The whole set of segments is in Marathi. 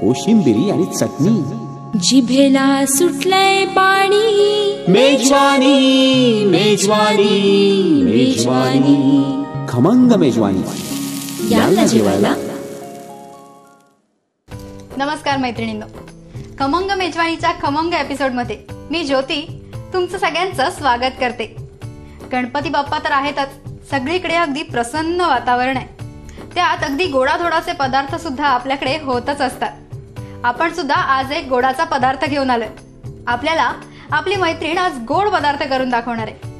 कोशिंबिरी आणि चटणी. जिभेला सुटलंय पाणी. मेजवानी मेजवानी मेजवानी. खमंग मेजवानी. याला जेवायला. नमस्कार मैत्रिणींनो. खमंग मेजवानीच्या खमंग एपिसोडमध्ये मी ज्योती तुमचं सगळ्यांचं स्वागत करते. गणपती बाप्पा तर आहेतच. सगळीकडे अगदी प्रसन्न वातावरण आहे. त्यात अगदी गोडाधोडाचे पदार्थ सुद्धा आपल्याकडे होतच असतात. आपण सुद्धा आज एक गोडाचा पदार्थ घेऊन आलोय. आपल्याला आपली मैत्रीण आज गोड पदार्थ करून दाखवणार आहे.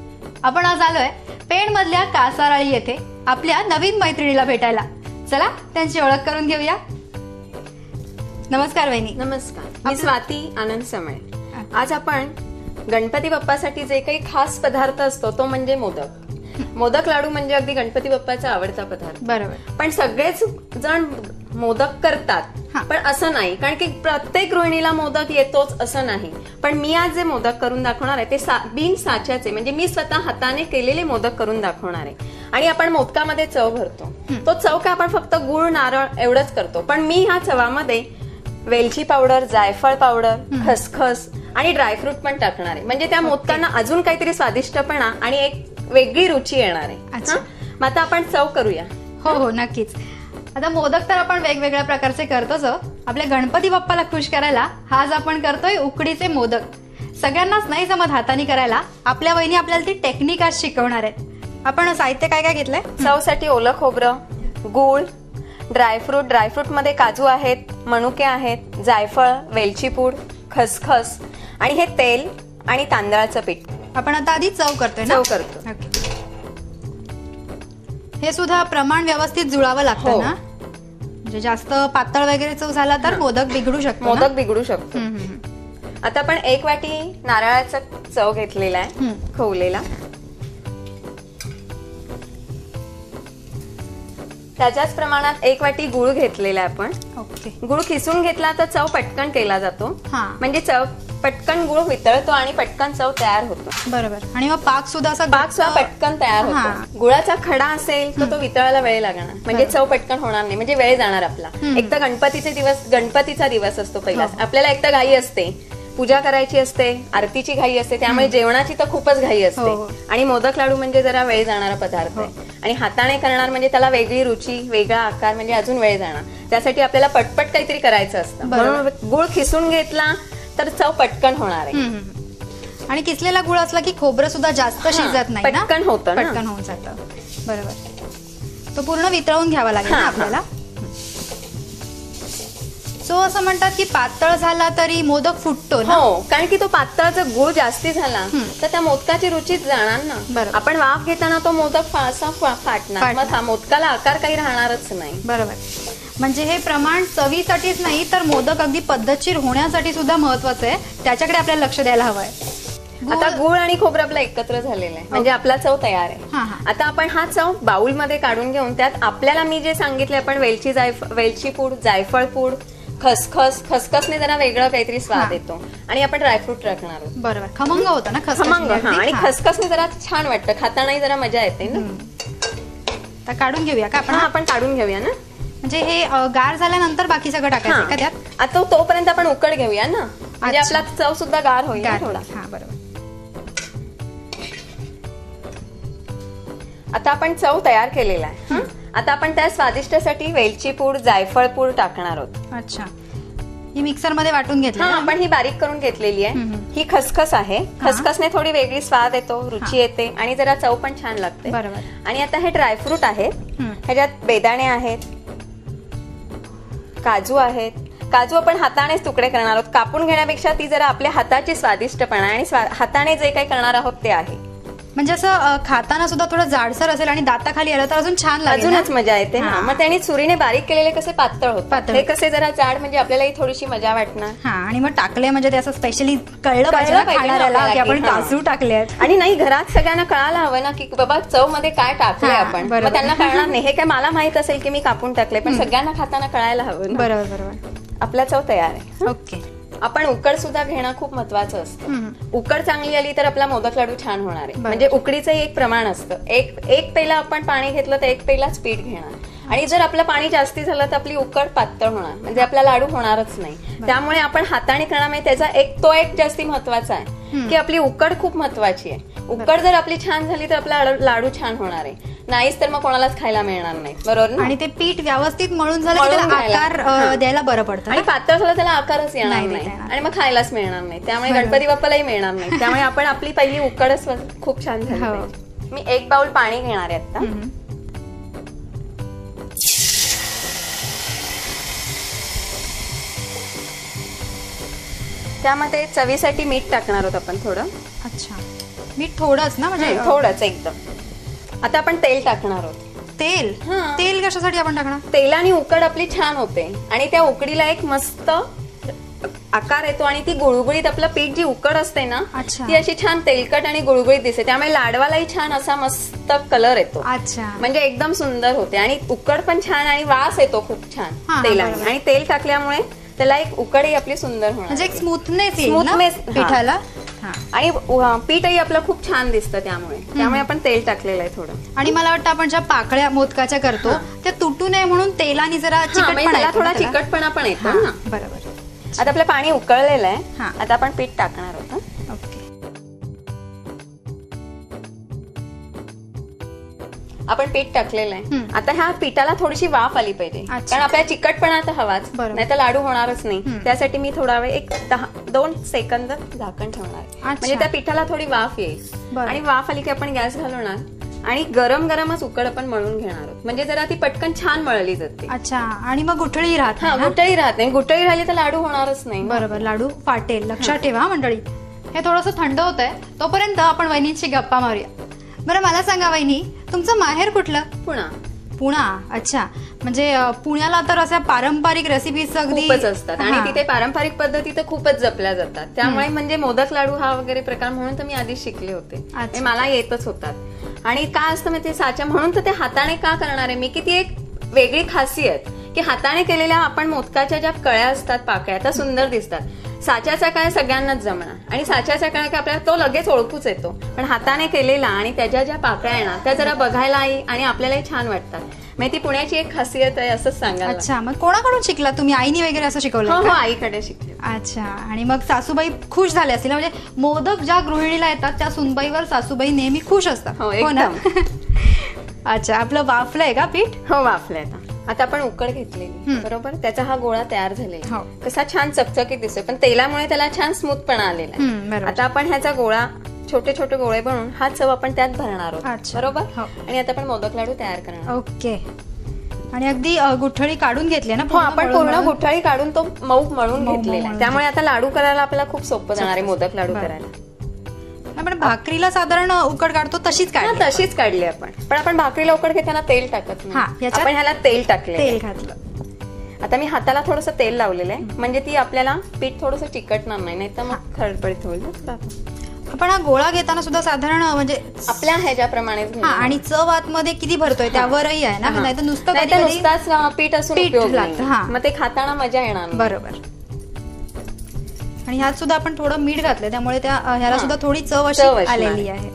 आपण आज आलोय पेण मधल्या कासाराळी येथे आपल्या नवीन मैत्रिणीला भेटायला. चला त्यांची ओळख करून घेऊया. नमस्कार वहिनी. नमस्कार. मी स्वाती आनंद समळे आज आपण गणपती बाप्पासाठी जे काही खास पदार्थ असतो तो म्हणजे मोदक. मोदक लाडू म्हणजे अगदी गणपती बाप्पाचा आवडता पदार्थ. बरोबर. पण सगळेच जण मोदक. करतात. पण असं नाही. कारण की प्रत्येक गृहिणीला मोदक येतोच असं नाही. पण मी आज जे मोदक करून दाखवणार आहे ते सा- बिन साच्याचे म्हणजे मी स्वतः हाताने केलेले मोदक करून दाखवणार आहे. आणि आपण मोदकामध्ये चव भरतो. तो चव काय आपण फक्त गुळ नारळ एवढंच करतो. पण मी ह्या चवामध्ये वेलची पावडर जायफळ पावडर खसखस आणि ड्रायफ्रूट पण टाकणार आहे. म्हणजे त्या मोदकांना अजून काहीतरी स्वादिष्टपणा आणि एक वेगळी रुची येणार आहे. अच्छा. हं? मग आता आपण चव करूया. हो हो नक्कीच. आता मोदक तर आपण वेगवेगळ्या प्रकारचे करतोच आहोत. आपल्या गणपती बाप्पाला खुश करायला आज आपण करतोय उकडीचे मोदक. सगळ्यांनाच नाही जमत हाताने करायला. आपल्या वहिनी आपल्याला ती टेक्निक आज शिकवणार आहेत. आपण साहित्य काय काय घेतलंय? चवसाठी ओलं खोबरं गूळ ड्रायफ्रूट ड्रायफ्रूटमध्ये काजू आहेत मनुके आहेत जायफळ वेलची पूड खसखस आणि हे तेल आणि तांदळाचं पीठ. आपण आता आधी चव करतोय ना चव करतो. ओके. हे सुद्धा प्रमाण व्यवस्थित जुळावं लागतं हो. ना म्हणजे जास्त पातळ वगैरे चव झाला तर मोदक बिघडू शकतो ना? मोदक बिघडू शकतो हम्म, हम्म, हम्म. आता आपण एक वाटी नारळाचा चव घेतलेला आहे हम्म. खवलेला त्याच्याच प्रमाणात एक वाटी गुळ घेतलेला आहे आपण ओके गुळ खिसून घेतला तर चव पटकन केला जातो हा. म्हणजे चव पटकन गुळ वितळतो आणि पटकन चव तयार होतो. बरोबर. आणि मग पाक सुद्धा असा पाक सुद्धा घट्ट- पटकन तयार हा. होतो गुळाचा खडा असेल तर तो वितळायला वेळ लागणार. म्हणजे चव पटकन होणार नाही. म्हणजे वेळ जाणार आपला. एक तर गणपतीचे दिवस गणपतीचा दिवस असतो पहिला. हो. आपल्याला एक तर घाई असते. पूजा करायची असते. आरतीची घाई असते. त्यामुळे जेवणाची तर खूपच घाई हो, असते. हो. आणि मोदक लाडू म्हणजे जरा वेळ जाणारा पदार्थ आहे. आणि हाताने करणार म्हणजे त्याला वेगळी रुची वेगळा आकार म्हणजे अजून वेळ जाणार. त्यासाठी आपल्याला पटपट काहीतरी करायचं असतं. बरोबर. म्हणून गुळ खिसून घेतला तर चव पटकन होणार आहे. हम्म, हम्म, हम्म. आणि किसलेला गुळ असला की खोबरं सुद्धा जास्त शिजत नाही ना? पटकन होतं ना. पटकन होऊन जातं. बरोबर. तो पूर्ण वितळून घ्यावा लागेल ना हा, हा. आपल्याला? सो असं म्हणतात की पातळ झाला तरी मोदक फुटतो ना? हो कारण की तो पातळ जर गुळ जास्ती झाला तर त्या मोदकाची रुचीच जाणार ना. बरोबर. आपण वाफ घेताना तो मोदक फारसा फा- फाटणार. फाटणार. मग हा मोदकाला आकार काही राहणारच नाही. बरोबर. म्हणजे हे प्रमाण चवीसाठीच नाही तर मोदक अगदी पद्धतशीर होण्यासाठी सुद्धा महत्वाचं आहे. त्याच्याकडे आपल्याला लक्ष द्यायला हवंय. आता गुळ आणि खोबरं आपलं एकत्र झालेलं आहे. म्हणजे आपला चव तयार हा, आहे. हा. आता आपण हा चव बाउलमध्ये काढून घेऊन त्यात आपल्याला मी जे सांगितले आपण वेलची जायफ वेलची पूड जायफळ पूड खसखस खसखसने जरा वेगळं काहीतरी हा. स्वाद येतो. आणि आपण ड्रायफ्रूट टाकणार आहोत. बरोबर. खमंग होतं ना खमंग हा. अगदी? आणि हा. खसखसने जरा छान वाटतं. खातानाही जरा मजा येते ना. काढून घेऊया का आपण? हा आपण काढून घेऊया ना. म्हणजे हे गार झाल्यानंतर बाकी सगळं टाकायचं का. त्यात? आता तोपर्यंत आपण उकड घेऊया ना. म्हणजे अच्छा. आपला चव सुद्धा गार होईल ना गार. थोडा. हा बरोबर. आता आपण चव तयार केलेला आहे. हं? आता आपण त्या स्वादिष्टसाठी वेलची पूड जायफळ पूड टाकणार आहोत. अच्छा. ही मिक्सरमध्ये वाटून घेतली हा? आपण ही बारीक करून घेतलेली आहे. हम्म. ही. खसखस आहे. खसखसने थोडी वेगळी स्वाद येतो रुची येते आणि जरा चव पण छान लागते. बरोबर. आणि आता हे ड्रायफ्रूट आहेत हम्म. ह्याच्यात बेदाणे आहेत काजू आहेत. काजू आपण हातानेच तुकडे करणार आहोत. कापून घेण्यापेक्षा ती जरा आपल्या हाताची स्वादिष्टपणा आणि हाताने जे काही करणार आहोत ते आहे. म्हणजे असं खाताना सुद्धा थोडं जाडसर असेल आणि दाताखाली आलं तर अजून छान लागेल? अजूनच मजा येते. ना हा. मग त्यांनी सुरीने बारीक केलेले कसे पातळ होतात? पातळ. हे कसे जरा जाड म्हणजे आपल्यालाही थोडीशी मजा वाटणार. हा आणि मग टाकले म्हणजे ते असं स्पेशली कळलं पाहिजे कळलं ना पाहिजे ना खाणाऱ्याला की आपल्याला आपण की, हा. काजू टाकले आहेत. आणि नाही घरात सगळ्यांना कळायला हवं ना की बाबा चवमध्ये काय टाकलंय हा, आपण. बरोबर. मग त्यांना कळणार नाही. हे काय मला माहीत असेल की मी कापून टाकलंय पण सगळ्यांना खाताना कळायला हवं ना. बरोबर बरोबर. आपला चव तयार आहे. ओके. आपण उकड सुद्धा घेणं खूप महत्वाचं असतं. उकड चांगली आली तर आपला मोदक लाडू छान होणार आहे. म्हणजे उकडीचं एक प्रमाण असतं. एक एक पेला आपण पाणी घेतलं तर एक पेलाच पीठ घेणार. आणि जर आपलं पाणी जास्ती झालं तर आपली उकड पातळ होणार. म्हणजे आपला लाडू होणारच नाही. त्यामुळे आपण हाताने करणार म्हणजे त्याचा एक तो एक जास्ती महत्त्वाचा आहे. की आपली उकड खूप महत्वाची आहे. उकड जर आपली छान झाली तर आपला लाडू- छान होणार आहे. नाहीच तर मग कोणालाच खायला मिळणार नाही. बरोबर ना? आणि ते पीठ व्यवस्थित मळून झालं. आकार. द्यायला बरं पडतं आणि? पातळ झालं त्याला आकारच येणार नाही. आणि मग खायलाच मिळणार नाही. त्यामुळे गणपती बाप्पालाही मिळणार नाही. त्यामुळे आपण आपली पहिली उकडच खूप छान झाली हो. मी एक बाउल पाणी घेणार आहे आता त्यामध्ये चवीसाठी मीठ टाकणार आहोत आपण थोडं. अच्छा. मीठ थोडंच ना म्हणजे? थोडंच एकदम. आता आपण तेल टाकणार आहोत. तेल? हा. तेल कशासाठी आपण टाकणार? तेलाने उकड आपली छान होते. आणि त्या उकडीला एक मस्त आकार येतो आणि ती गुळगुळीत आपलं पीठ जी उकड असते ना अच्छा. ती अशी छान तेलकट आणि गुळगुळीत दिसते. त्यामुळे लाडवालाही छान असा मस्त कलर येतो. अच्छा. म्हणजे एकदम सुंदर होते. आणि उकड पण छान आणि वास येतो खूप छान हा, तेलाने. बरोबर. आणि तेल टाकल्यामुळे त्याला एक उकडही आपली सुंदर होणार म्हणजे एक स्मूथनेस येईल ना Smoothness, हा. पिठाला? हा. आणि उ- पीठही आपलं खूप छान दिसतं त्यामुळे. त्यामुळे आपण तेल टाकलेलं आहे थोडं. आणि मला वाटतं आपण ज्या पाकळ्या मोदकाच्या करतो त्या तुटू नये म्हणून तेलाने जरा हा, म्हणजे चिकटपणा त्याला येतो थोडा त्याला? चिकटपणा पण येतो हा, ना. बरोबर. आता आपलं पाणी उकळलेलं हा. आहे आता आपण पीठ टाकणार पीठ टाकलेलं आहे. हम्म. आता ह्या पिठाला थोडीशी वाफ आली पाहिजे. अच्छा. कारण आपल्याला चिकटपणा तर हवाच. बरोबर. नाही तर लाडू होणारच नाही. त्यासाठी मी थोडा वेळ एक दहा दोन सेकंद झाकण ठेवणार आहे. अच्छा. म्हणजे त्या पिठाला थोडी वाफ येईल. बरं. आणि वाफ आली की आपण गॅस घालवणार. आणि गरम गरमच उकड आपण मळून घेणार आहोत. म्हणजे जरा ती पटकन छान मळली जाते. अच्छा. आणि मग गुठळी राहत हा नाही ना? गुटळी राहत नाही. गुटळी राहिली तर लाडू होणारच नाही. बरोबर. लाडू फाटेल. लक्षात ठेवा हा मंडळी. हे थोडंसं थंड होत आहे तोपर्यंत आपण वहिनीची गप्पा मारूया. बरं मला सांगा वहिनी तुमचं माहेर कुठलं? पुन्हा पुणा. अच्छा. म्हणजे अं, पुण्याला तर अशा पारंपरिक रेसिपीज अगदी खूपच असतात. आणि हा. तिथे पारंपरिक पद्धती तर खूपच जपल्या जातात. त्यामुळे म्हणजे मोदक लाडू हा वगैरे प्रकार म्हणून तर मी आधी शिकले होते. म्हणजे मला येतच होतात. आणि काय असतं माहिती साच्या म्हणून तर ते हाताने का करणार आहे? मी की ती एक वेगळी खासियत. की हाताने केलेल्या आपण मोदकाच्या ज्या कळ्या असतात पाकळ्या त्या सुंदर दिसतात. साच्याचा काय सगळ्यांनाच जमणार. आणि साच्याचा काय काय आपल्याला तो लगेच ओळखूच येतो. पण हाताने केलेला आणि त्याच्या ज्या पाकळ्या येणार त्या जरा बघायलाही आणि आपल्यालाही छान वाटतात. म्हणजे ती पुण्याची एक खासियत आहे असंच सांगायला अच्छा मग कोणाकडून शिकला तुम्ही? आईनी वगैरे असं हो शिकवलं हो का? आईकडे शिकले. अच्छा आणि मग सासूबाई खुश झाले असतील? म्हणजे मोदक ज्या गृहिणीला येतात त्या सुनबाईवर सासूबाई नेहमी खुश असतात. हो, ना? अच्छा आपलं वाफलंय का पीठ? हो वाफले आता आपण उकड घेतलेली. बरोबर त्याचा हा गोळा तयार झालेला हो. कसा छान चकचकीत दिसतोय पण तेलामुळे त्याला छान स्मूथपणा आलेला. आता आपण ह्याचा गोळा छोटे छोटे गोळे बनवून हा चव आपण त्यात भरणार आहोत. बरोबर हो. आणि आता आपण मोदक लाडू तयार करणार. ओके आणि अगदी गुठळी काढून घेतली ना हो आपण पूर्ण? गुठाळी काढून तो मऊ मळून घेतलेला त्यामुळे आता लाडू करायला आपल्याला खूप सोपं जाणार आहे. मोदक लाडू बरं. आपण भाकरीला साधारण उकड काढतो तशीच हा काढली तशीच काढली आपण. पण आपण भाकरी लवकर घेताना तेल टाकत हा, नाही याच्यात आपण ह्याला तेल टाकले तेल घातलं. आता मी हाताला थोडस तेल लावलेलं आहे. म्हणजे ती आपल्याला पीठ थोडस चिकटणार नाही नाही तर मग खळपळीत होईल ना. आपण हा गोळा घेताना सुद्धा साधारण म्हणजे आपल्या ह्याच्याप्रमाणे हा आणि चव आतमध्ये किती भरतोय त्यावरही आहे ना नुसतं नुसताच अं, पीठ असून पीठ उपयोग लागतं, नाही. मग ते खाताना मजा येणार नाही. बरोबर. आणि ह्यात सुद्धा आपण थोडं मीठ घातलं त्यामुळे त्या ह्याला. सुद्धा थोडी चव अशी आलेली आहे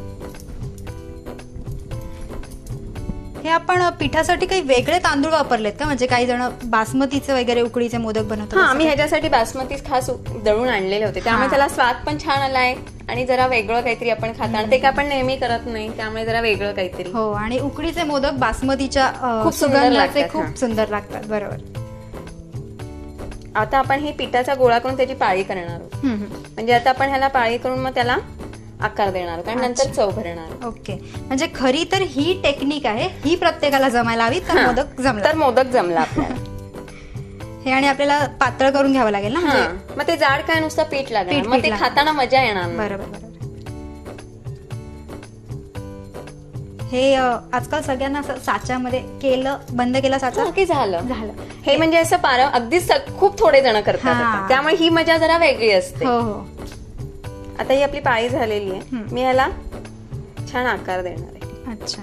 हे आपण पिठासाठी काही वेगळे तांदूळ वापरलेत का म्हणजे काही जण बासमतीचे वगैरे उकडीचे मोदक बनवतात हा आम्ही? ह्याच्यासाठी बासमती खास दळून आणलेले होते त्यामुळे. त्याला स्वाद पण छान आलाय आणि जरा वेगळं काहीतरी आपण खाताना ते काय आपण नेहमी करत नाही त्यामुळे जरा वेगळं काहीतरी हो आणि उकडीचे मोदक बासमतीच्या सुगंधाचे खूप. सुंदर लागतात बरोबर आता आपण ही पिठाचा गोळा करून त्याची पाळी करणार आहोत. म्हणजे आता आपण ह्याला पाळी करून मग त्याला आकार देणार आणि नंतर चव भरणार ओके. म्हणजे खरी तर ही टेक्निक आहे ही प्रत्येकाला जमायला हवी तर. मोदक जमला. तर मोदक जमला आपल्याला. हे आणि आपल्याला पातळ करून घ्यावं लागेल ना. म्हणजे मग ते जाड काय नुसतं पीठ लागणार. पीठ- मग ते. खाताना मजा येणार बरोबर. हे आजकाल सगळ्यांना असं साच्यामध्ये केलं बंद केला साचा? की झालं. झालं. हे म्हणजे असं पार अगदी खूप थोडे जण करतात. त्यामुळे ही मजा जरा वेगळी असते. हो हो. आता ही आपली पाळी झालेली आहे. मी याला छान आकार देणार आहे. अच्छा.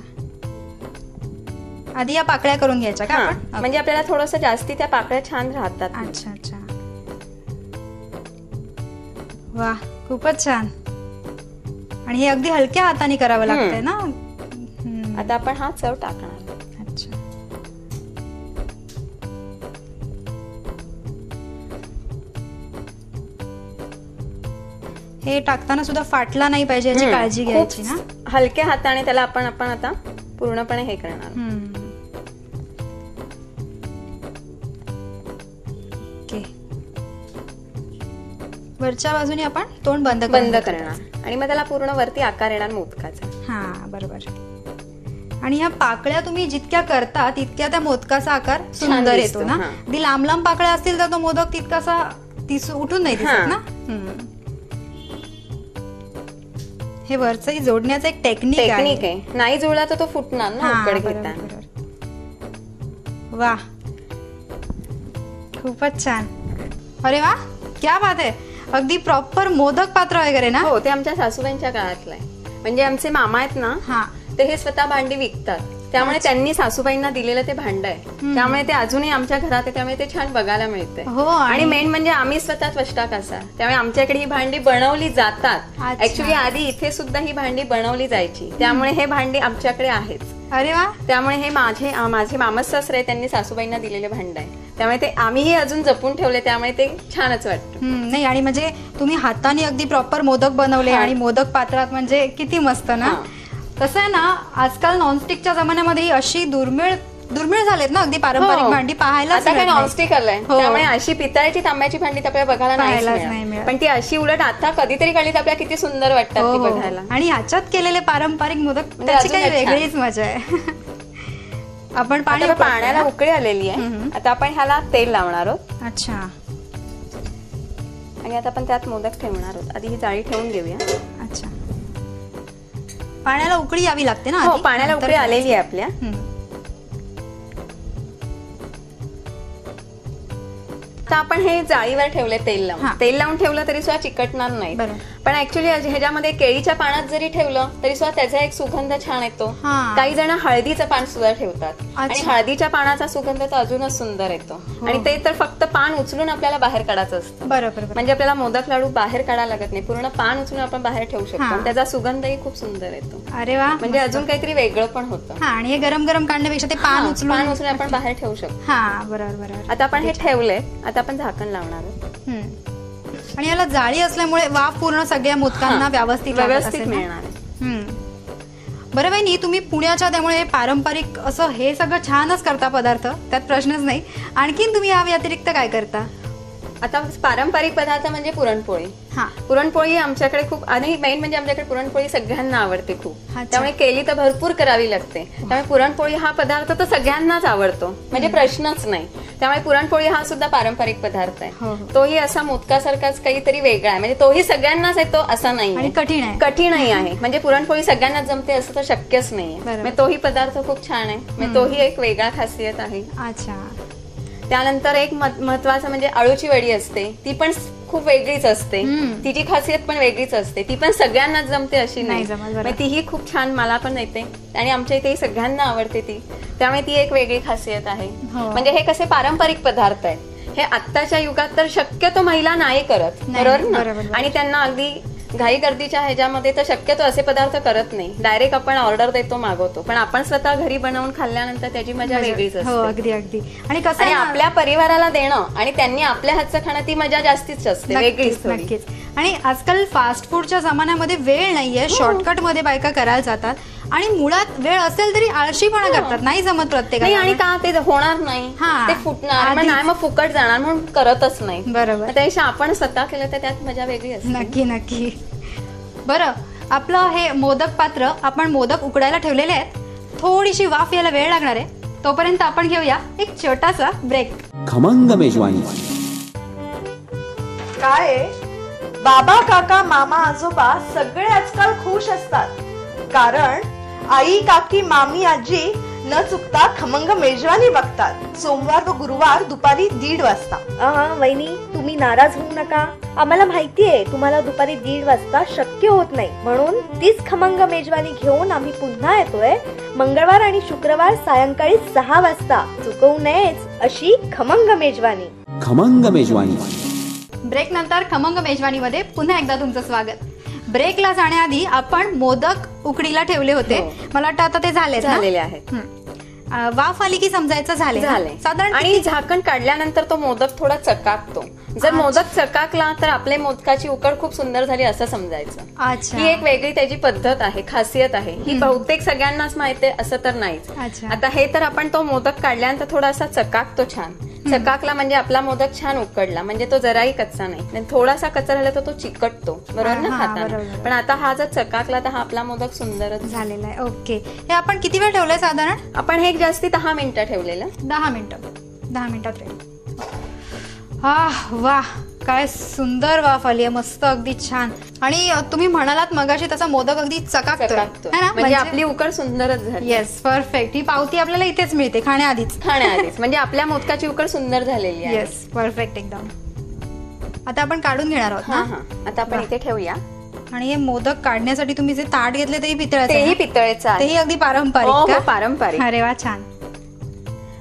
आधी या पाकळ्या करून घ्यायच्या का आपण? म्हणजे आपल्याला थोडस जास्ती त्या पाकळ्या छान राहतात. अच्छा अच्छा. वा खूपच छान. आणि हे अगदी हलक्या हाताने करावं लागतंय ना? आता आपण हा चव टाकणार. अच्छा. हे टाकताना सुद्धा फाटला नाही पाहिजे याची. काळजी घ्यायची ना? हलक्या हाताने त्याला आपण आपण आता पूर्णपणे हे करणार. वरच्या बाजूने आपण तोंड बंद बंद. करणार. आणि मग त्याला पूर्ण वरती आकार येणार मोदकाचा. हा बरोबर. आणि ह्या पाकळ्या तुम्ही जितक्या करता तितक्या त्या मोदकाचा आकार सुंदर येतो ना. अगदी लांब लांब पाकळ्या असतील तर तो मोदक तितकासा दिसू उठून नाही. दिसत ना. हे वरचंही जोडण्याचं एक टेक्निक आहे. टेक्निक आहे. नाही जुळला तर तो फुटणार ना उकड. वा. खूपच छान. अरे वा क्या बात आहे. अगदी प्रॉपर मोदक पात्र वगैरे ना? हो ते आमच्या सासूबाईंच्या काळातलं आहे. म्हणजे आमचे मामा आहेत ना हा. ते हे स्वतः भांडी विकतात. त्यामुळे त्यांनी सासूबाईंना दिलेलं ते भांड आहे. त्यामुळे ते अजूनही आमच्या घरात आहे त्यामुळे ते छान बघायला मिळते हो, आणि मेन म्हणजे आम्ही स्वतः त्वष्टा कसा त्यामुळे आमच्याकडे ही भांडी बनवली जातात. ऍक्च्युली आधी इथे सुद्धा ही भांडी बनवली जायची. त्यामुळे हे भांडी आमच्याकडे आहेत. अरे वा. त्यामुळे हे माझे माझे मामस सासरे त्यांनी सासूबाईंना दिलेले भांड आहे. त्यामुळे ते आम्हीही अजून जपून ठेवले त्यामुळे ते छानच वाटतं. नाही आणि म्हणजे तुम्ही हाताने अगदी प्रॉपर मोदक बनवले. आणि मोदक पात्रात म्हणजे किती मस्त ना? हा. कसं आहे ना आजकाल नॉनस्टिकच्या जमान्यामध्ये ही अशी दुर्मिळ दुर्मिळ झालेत ना अगदी पारंपरिक हो. भांडी पाहायला आता काय नॉनस्टिक आलंय हो. त्यामुळे अशी पितळेची तांब्याची भांडी तर आपल्याला बघायला पाहायलाच. नाही मिळत. पण ती अशी उलट आता कधीतरी काढली तर आपल्याला किती सुंदर वाटतात ती बघायला हो, आणि ह्याच्यात केलेले पारंपरिक मोदक म्हणजे त्याची अजून काही छान. वेगळीच मजा आहे आपण पाणी आता उकळतोय पाण्याला ना? उकळी आलेली आहे हम्म. आता आपण ह्याला तेल लावणार आहोत अच्छा आणि आता आपण त्यात मोदक ठेवणार आहोत आधी ही जाळी ठेवून घेऊया अच्छा पाण्याला उकळी यावी लागते ना हो आधी? पाण्याला नंतर उकळी आलेली आहे आपल्या हम्म. तर आपण हे जाळीवर ठेवले तेल हा. लावून तेल लावून ठेवलं तरी सुद्धा चिकटणार नाही बरोबर. पण ऍक्च्युली ह्याच्यामध्ये केळीच्या पानात जरी ठेवलं तरी सुद्धा त्याचा एक सुगंध छान येतो. हा. काही जण हळदीचं पान सुद्धा ठेवतात. आणि अच्छा. हळदीच्या पानाचा सुगंध तर अजूनच सुंदर येतो. आणि ते तर फक्त पान उचलून आपल्याला बाहेर काढायचं असतं. बरोबर बरोबर. म्हणजे आपल्याला मोदक लाडू बाहेर काढायला लागत नाही. पूर्ण पान उचलून आपण बाहेर ठेवू शकतो. हा. आणि त्याचा सुगंधही खूप सुंदर येतो. अरे वा. म्हणजे अजून काहीतरी वेगळं पण होतं. हा आणि हे गरम गरम काढण्यापेक्षा ते पान हा, उचलून पान उचलून आपण बाहेर ठेवू शकतो. हा बरोबर बरोबर. आता आपण हे ठेवलंय. आता आपण झाकण लावणार आहोत. हम्म. आणि याला जाळी असल्यामुळे वाफ पूर्ण सगळ्या मोदकांना व्यवस्थित लागत व्यवस्थित असेल ना? मिळणार आहे. हम्म. बरं बहिणी तुम्ही पुण्याच्या त्यामुळे पारंपरिक असं हे सगळं छानच करता पदार्थ त्यात प्रश्नच नाही आणखीन तुम्ही या व्यतिरिक्त काय करता आता पारंपरिक पदार्थ म्हणजे पुरणपोळी. हा. पुरणपोळी आमच्याकडे खूप आणि मेन म्हणजे आमच्याकडे पुरणपोळी सगळ्यांना आवडते खूप. त्यामुळे केली तर भरपूर करावी लागते. त्यामुळे पुरणपोळी हा पदार्थ तर सगळ्यांनाच आवडतो. म्हणजे प्रश्नच नाही. त्यामुळे पुरणपोळी हा सुद्धा पारंपरिक पदार्थ हो, आहे. हो. तोही असा मोदकासारखाच काहीतरी वेगळा आहे. म्हणजे तोही सगळ्यांनाच येतो असा नाही कठीण आहे. कठीणही आहे. म्हणजे पुरणपोळी सगळ्यांनाच जमते असं तर शक्यच बरोबर. म्हणजे तोही पदार्थ खूप छान आहे. म्हणजे तोही एक वेगळा खासियत आहे. अच्छा. त्यानंतर एक महत्वाचं म्हणजे अळूची वडी असते. ती पण खूप वेगळीच असते. तिची खासियत पण वेगळीच असते. ती पण सगळ्यांनाच जमते अशी नाही. तीही खूप छान मला पण येते. आणि आमच्या इथे सगळ्यांना आवडते ती. त्यामुळे ती एक वेगळी खासियत आहे. हो. म्हणजे हे कसे पारंपरिक पदार्थ आहेत. हे आत्ताच्या युगात तर शक्यतो महिला नाही करत. बरोबर. आणि त्यांना अगदी घाई गर्दीच्या ह्याच्यामध्ये तर शक्यतो असे पदार्थ करत नाही. डायरेक्ट आपण ऑर्डर देतो मागवतो. पण आपण स्वतः घरी बनवून खाल्ल्यानंतर त्याची मजा वेगळीच हो असते. अगदी अगदी. आणि कसं आणि आहे ना- आपल्या परिवाराला देणं आणि त्यांनी आपल्या हातचं खाणं ती मजा जास्तीच असते. वेगळीच नक्कीच थोडी. नक्कीच. आणि आजकाल फास्ट फूडच्या जमान्यामध्ये वेळ नाहीये. शॉर्टकटमध्ये बायका करायला जातात. आणि मुळात वेळ असेल तरी आळशीपणा करतात नाही जमत नाही प्रत्येकाला आणि का ते होणार नाही? हा. ते फुटणार मग आधीच. नाही मग फुकट जाणार म्हणून करतच नाही. बरोबर. मग त्यापेक्षा आपण स्वतः केलं तर त्यात मजा वेगळी असते. नक्की नक्की. बरं आपलं हे मोदक पात्र आपण मोदक उकडायला ठेवलेले आहेत. थोडीशी वाफ यायला वेळ लागणार आहे. तोपर्यंत आपण घेऊया एक छोटासा ब्रेक खमंग मेजवानी. काय आहे? बाबा काका मामा आजोबा सगळे आजकाल खुश असतात. कारण आई काकी मामी आजी न चुकता खमंग मेजवानी बघतात. सोमवार व गुरुवार दुपारी दीड वाजता. अहा वहिनी तुम्ही नाराज होऊ नका. आम्हाला माहितीये तुम्हाला दुपारी दीड वाजता शक्य होत नाही. म्हणून तीच खमंग मेजवानी घेऊन आम्ही पुन्हा येतोय. मंगळवार आणि शुक्रवार सायंकाळी सहा वाजता. चुकवू नयेच अशी खमंग मेजवानी. खमंग मेजवानी. ब्रेक नंतर खमंग मेजवानीमध्ये पुन्हा एकदा तुमचं स्वागत. ब्रेकला जाण्याआधी आपण मोदक उकडीला ठेवले होते. हो. मला वाटतं आता ते झाले झालेले आहेत. वाफ आली की समजायचं झाले? झाले साधारण आणि झाकण काढल्यानंतर तो मोदक थोडा चकाकतो. जर मोदक चकाकला तर आपले मोदकाची उकड खूप सुंदर झाली असं समजायचं. अच्छा. ही एक वेगळी त्याची पद्धत आहे खासियत आहे. ही बहुतेक सगळ्यांनाच माहिती आहे असं तर नाहीच. आता हे तर आपण तो मोदक काढल्यानंतर थोडासा चकाकतो छान. चकाकला म्हणजे आपला मोदक छान उकडला म्हणजे तो जराही कच्चा नाही. थोडासा कच्चा राहिला तर तो चिकटतो बरोबर ना खाताना? बरोबर. पण आता हा जर चकाकला तर हा आपला मोदक सुंदरच झाला. झालेलं आहे. ओके. हे आपण किती वेळ ठेवलंय साधारण? आपण हे जास्ती दहा मिनिटं ठेवलेलं. दहा मिनिटं. दहा मिनिटात हा वा काय सुंदर वाफ आली आहे मस्त अगदी छान. आणि तुम्ही म्हणालात मगाशी तसा मोदक अगदी चकाकतोय. चकाकतो है ना? म्हणजे आपली उकड सुंदरच झाली. येस परफेक्ट ही पावती आपल्याला इथेच मिळते खाण्याआधीच. खाण्याआधीच. म्हणजे आपल्या मोदकाची उकड सुंदर झालेली आहे. येस परफेक्ट एकदम. आता आपण काढून घेणार आहोत हा ना? हा आता आपण इथे ठेवूया. आणि हे मोदक काढण्यासाठी तुम्ही जे ताट घेतले तेही पितळाचे तेही ना? पितळेचं आहे. तेही अगदी हो, पारंपरिक हो, का? पारंपरिक. अरे वा छान.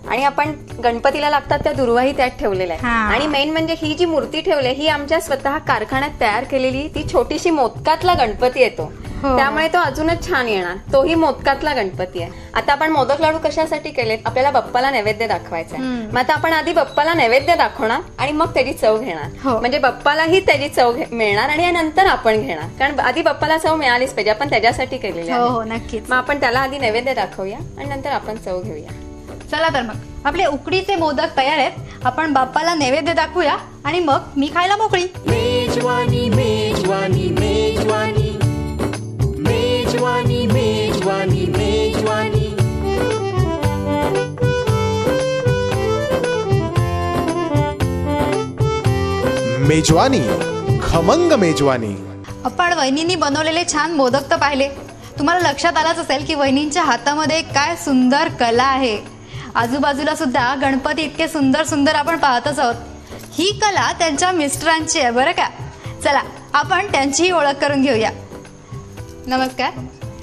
आणि आपण गणपतीला लागतात त्या दुर्वाही त्यात ठेवलेल्या हा. आहे आणि मेन म्हणजे ही जी मूर्ती ठेवली ही आमच्या स्वतः कारखान्यात तयार केलेली ती छोटीशी मोदकातला गणपती येतो हो. त्यामुळे तो अजूनच छान येणार. तोही मोदकातला गणपती आहे. आता आपण मोदक लाडू कशासाठी केलेत आपल्याला बाप्पाला नैवेद्य दाखवायचा. मग आता आपण आधी बाप्पाला नैवेद्य दाखवणार आणि मग त्याची चव घेणार. हो. म्हणजे बाप्पालाही त्याची चव मिळणार आणि नंतर आपण घेणार. कारण आधी बाप्पाला चव मिळालीच पाहिजे आपण त्याच्यासाठी केलेली हो आहे. नक्कीच. मग आपण त्याला आधी नैवेद्य दाखवूया आणि नंतर आपण चव घेऊया. चला तर मग. आपले उकडीचे मोदक तयार आहेत. आपण बाप्पाला नैवेद्य दाखवूया आणि मग मी खायला मोकळी. मेजवानी मेजवानी मेजवानी. मेजवानी मेजवानी मेजवानी. मेजवानी खमंग मेजवानी. आपण वहिनींनी बनवलेले छान मोदक तर पाहिले. तुम्हाला लक्षात आलाच असेल की वहिनींच्या हातामध्ये काय सुंदर कला आहे. आजूबाजूला सुद्धा गणपती इतके सुंदर सुंदर आपण पाहतच आहोत. ही कला त्यांच्या मिस्टरांची आहे बरं का? चला आपण त्यांचीही ओळख करून घेऊया. नमस्कार.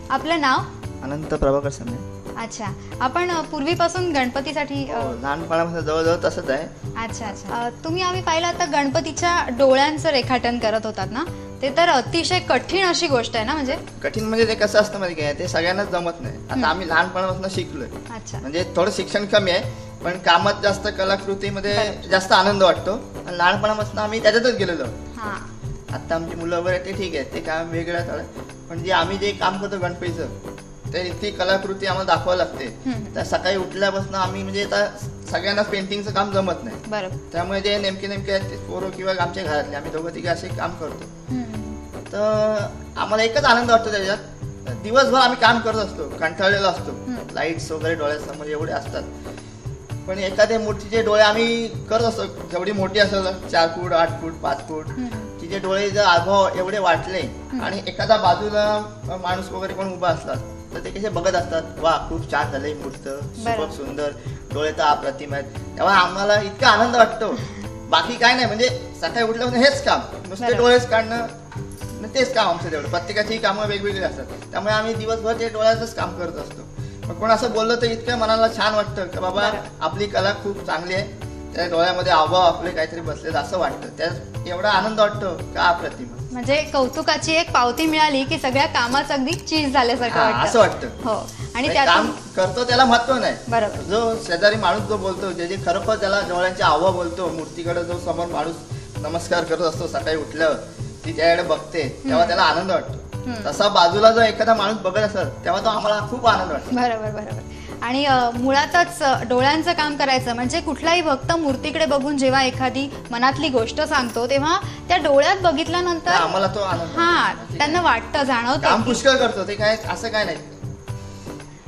आपलं नाव? अनंत प्रभाकर समे अच्छा. आपण पूर्वीपासून गणपतीसाठी अ, लहानपणापासून जवळजवळ तसंच आहे. अच्छा अच्छा. तुम्ही आम्ही पाहिलं आता गणपतीच्या डोळ्यांचं रेखाटन करत होतात ना? ते तर अतिशय कठीण अशी गोष्ट आहे ना म्हणजे? कठीण म्हणजे ते कसं असतं माहिती काय ते सगळ्यांनाच जमत नाही. आता आम्ही लहानपणापासून शिकलोय. अच्छा. म्हणजे थोडं शिक्षण कमी आहे पण कामात जास्त कलाकृतीमध्ये जास्त आनंद वाटतो. आणि लहानपणापासून आम्ही त्याच्यातच गेलेलो. हा. आता आमची मुलं वगैरे ते ठीक आहे ते काम वेगळं थोडं. पण जे आम्ही जे काम करतो गणपतीचं ते ती कलाकृती आम्हाला दाखवावी लागते. तर सकाळी उठल्यापासून आम्ही म्हणजे आता सगळ्यांना पेंटिंगचं काम जमत नाही. बरोबर. त्यामुळे जे नेमके नेमके आहेत ते पोरं किंवा आमच्या घरातले आम्ही दोघं तिघे असे काम करतो. तर आम्हाला एकच आनंद वाटतो त्याच्यात. दिवसभर आम्ही काम करत असतो कंटाळलेलो असतो. लाईट्स वगैरे डोळ्यासमोर एवढे असतात. पण एखाद्या मूर्तीचे डोळे आम्ही करत असतो. जेवढी मोठी असेल चार फूट आठ फूट पाच फूट तिचे डोळे जर अभाव एवढे वाटले आणि एखादा बाजूला माणूस वगैरे पण उभा असतात तर ते कसे बघत असतात वा खूप छान झालंय मूर्त. खूप सुंदर. डोळे तर अप्रतिम आहेत. तेव्हा आम्हाला इतका आनंद वाटतो. बाकी काय नाही म्हणजे सकाळी उठल्यापासून हेच काम. नुसते. डोळेच काढणं तेच काम आमचं तेवढं. प्रत्येकाची कामं वेगवेगळी असतात. त्यामुळे आम्ही दिवसभर ते डोळ्याचंच काम करत असतो. मग कोण असं बोललं तर इतकं मनाला छान वाटतं की बाबा आपली कला खूप चांगली आहे. त्या डोळ्यामध्ये हावभाव आपले काहीतरी बसलेलं असं वाटतं. त्यात एवढा आनंद वाटतो का अप्रतिम म्हणजे कौतुकाची एक पावती मिळाली की सगळ्या कामाच अगदी चीज झाल्यासारखं असं वाटतं. हो. आणि काम करतो त्याला महत्त्व नाही. बरोबर. जो शेजारी माणूस जो बोलतो जे जे खरोखर त्याला डोळ्यांचे आव्हा बोलतो मूर्तीकडे जो समोर माणूस नमस्कार करत असतो सकाळी उठल्यावर ती त्याकडे बघते तेव्हा त्याला आनंद वाटतो. तसा बाजूला जो एखादा माणूस बघत असत तेव्हा तो आम्हाला खूप आनंद वाटतो. बरोबर बरोबर. आणि मुळातच डोळ्यांचं काम करायचं म्हणजे कुठलाही भक्त मूर्तीकडे बघून जेव्हा एखादी मनातली गोष्ट सांगतो तेव्हा त्या डोळ्यात बघितल्यानंतर आम्हाला तो आनंद हा. त्यांना वाटतं जाणवतं पुष्कळ करतो ते काय असं काय नाही.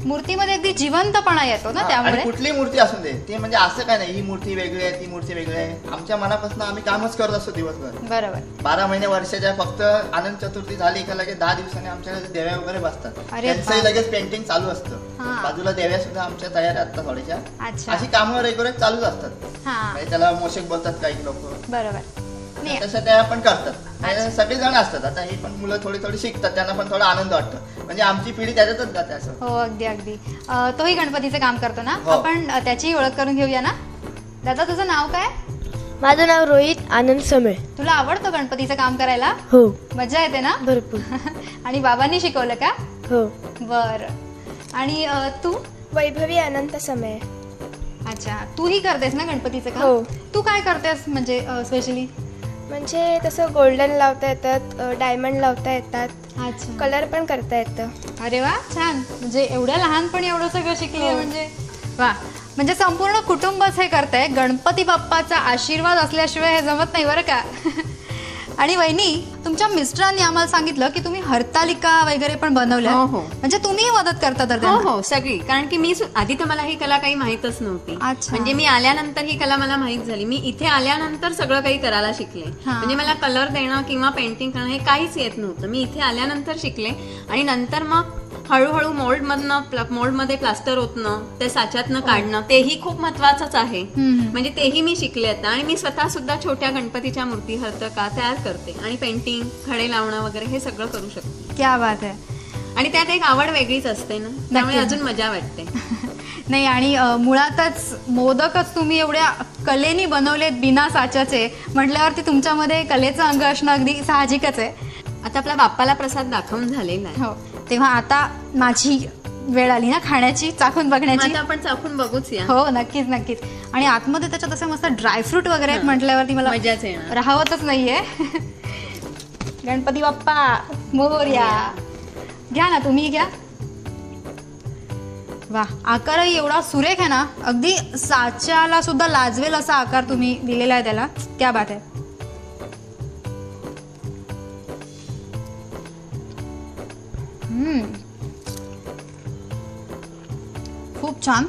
मूर्तीमध्ये अगदी जिवंतपणा येतो ना त्यामुळे. कुठली मूर्ती असू दे ती म्हणजे असं काय नाही ही मूर्ती वेगळी आहे ती मूर्ती वेगळी आहे. आमच्या मनापासून आम्ही कामच करत असतो दिवसभर. बरोबर. बारा महिने वर्षाच्या फक्त आनंद चतुर्थी झाली का लगेच दहा दिवसांनी आमच्याकडे देव्या वगैरे बसतात अरे त्यांचंही बाप. लगेच पेंटिंग चालू असतं. बाजूला देव्या सुद्धा आमच्या तयार आहेत आता थोड्याशा. अच्छा. अशी कामं रेग्युलर चालूच असतात. हा. म्हणजे त्याला मोशक बोलतात काही लोक. बरोबर. नाही. तसं त्या पण करतात आणि सगळे जण असतात. आता ही पण मुलं थोडी थोडी शिकतात. त्यांना पण थोडा आनंद वाटतो. म्हणजे आमची पिढी त्याच्यातच जाते असं. हो अगदी अगदी. अं, तोही गणपतीचं काम करतो ना? हो. आपण अं, त्याचीही ओळख करून घेऊया ना? दादा तुझं नाव काय? माझं नाव रोहित आनंद समेळ. तुला आवडतं गणपतीचं काम करायला? हो. मजा येते ना? भरपूर. आणि बाबांनी शिकवलं का? हो. बर. आणि अं, तू? वैभवी अनंत समेळ. अच्छा. तूही करतेस ना गणपतीचं हो. काम तू काय करतेस म्हणजे स्पेशली म्हणजे तसं गोल्डन लावता येतात डायमंड लावता येतात. अच्छा. कलर पण करता येतं. अरे वा छान. म्हणजे एवढ्या लहानपणी एवढं सगळं शिकली हो. म्हणजे. वा. म्हणजे संपूर्ण कुटुंबच हे करतंय. गणपती बाप्पाचा आशीर्वाद असल्याशिवाय हे जमत नाही बरं का? आणि वहिनी तुमच्या मिस्टरांनी आम्हाला सांगितलं की तुम्ही हरतालिका वगैरे पण बनवल्या हो, हो. म्हणजे तुम्ही मदत करता तर हो त्यांना? हो सगळी कारण की मी सु- आधी तर मला ही कला काही माहीतच नव्हती अच्छा. म्हणजे मी आल्यानंतर ही कला मला माहीत झाली मी इथे आल्यानंतर सगळं काही करायला शिकले हा. म्हणजे मला कलर देणं किंवा पेंटिंग करणं हे काहीच येत नव्हतं मी इथे आल्यानंतर शिकले आणि नंतर मग हळूहळू मोल्ड मधनं मोल्डमध्ये प्लास्टर ओतणं ते साच्यातनं काढणं तेही खूप महत्वाचंच आहे. म्हणजे तेही मी शिकले आता आणि मी स्वतः सुद्धा छोट्या गणपतीच्या मूर्ती हरतका तयार करते आणि पेंटिंग खडे लावणं वगैरे हे सगळं करू शकते. क्या बात आहे. आणि त्यात एक आवड वेगळीच असते ना त्यामुळे. अजून मजा वाटते. नाही आणि मुळातच मोदकच तुम्ही एवढ्या कलेनी बनवलेत बिना साच्याचे म्हटल्यावरती तुमच्यामध्ये कलेचं अंग असणं अगदी साहजिकच आहे. आता आपला बाप्पाला प्रसाद दाखवून झालेला आहे. हो. तेव्हा आता माझी वेळ आली ना खाण्याची चाखून बघण्याची. आता आपण चाखून बघूच या. हो नक्कीच नक्कीच. आणि आतमध्ये त्याच्यात असे मस्त ड्रायफ्रूट वगैरे आहेत म्हटल्यावरती मला मजाच येणार. राहवतच नाहीये. गणपती बाप्पा मोरया. घ्या ना तुम्ही घ्या. वा आकारही एवढा सुरेख आहे ना. अगदी साच्याला सुद्धा लाजवेल असा आकार तुम्ही दिलेला आहे त्याला. क्या बात आहे. खूप छान.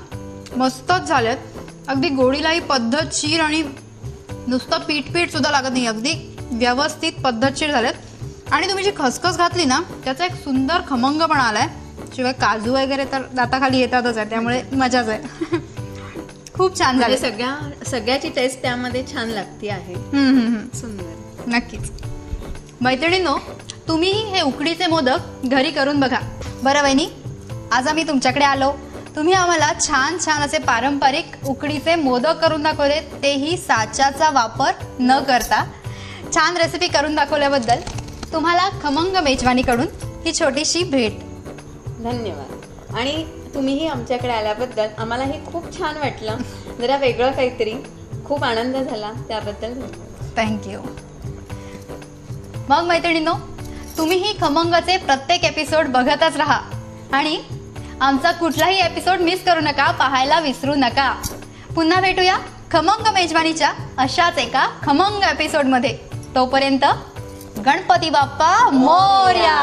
मस्तच झालेत. अगदी गोडीलाही पद्धतशीर आणि नुसतं पीठ पीठ सुद्धा लागत नाही. अगदी व्यवस्थित पद्धतशीर झालेत. आणि तुम्ही जी खसखस घातली ना त्याचा एक सुंदर खमंगपणा आलाय. शिवाय काजू वगैरे तर दाताखाली येतातच आहे त्यामुळे मजाच आहे. खूप छान झाले म्हणजे सगळ्या सगळ्याची टेस्ट त्यामध्ये छान लागती आहे. सुंदर. नक्कीच. मैत्रिणींनो तुम्हीही हे उकडीचे मोदक घरी करून बघा. बरं वहिनी आज आम्ही तुमच्याकडे आलो. तुम्ही आम्हाला छान छान असे पारंपरिक उकडीचे मोदक करून दाखवले तेही साच्याचा वापर न करता. छान रेसिपी करून दाखवल्याबद्दल तुम्हाला खमंग मेजवानीकडून ही छोटीशी भेट. धन्यवाद. आणि तुम्हीही आमच्याकडे आल्याबद्दल आम्हालाही खूप छान वाटलं. जरा वेगळं काहीतरी. खूप आनंद झाला त्याबद्दल थँक्यू मग मैत्रिणींनो तुम्हीही खमंगचे प्रत्येक एपिसोड बघतच राहा. आणि आमचा कुठलाही एपिसोड मिस करू नका पाहायला विसरू नका. पुन्हा भेटूया खमंग मेजवानीच्या अशाच एका खमंग एपिसोडमध्ये तोपर्यंत गणपती बाप्पा मोर्या!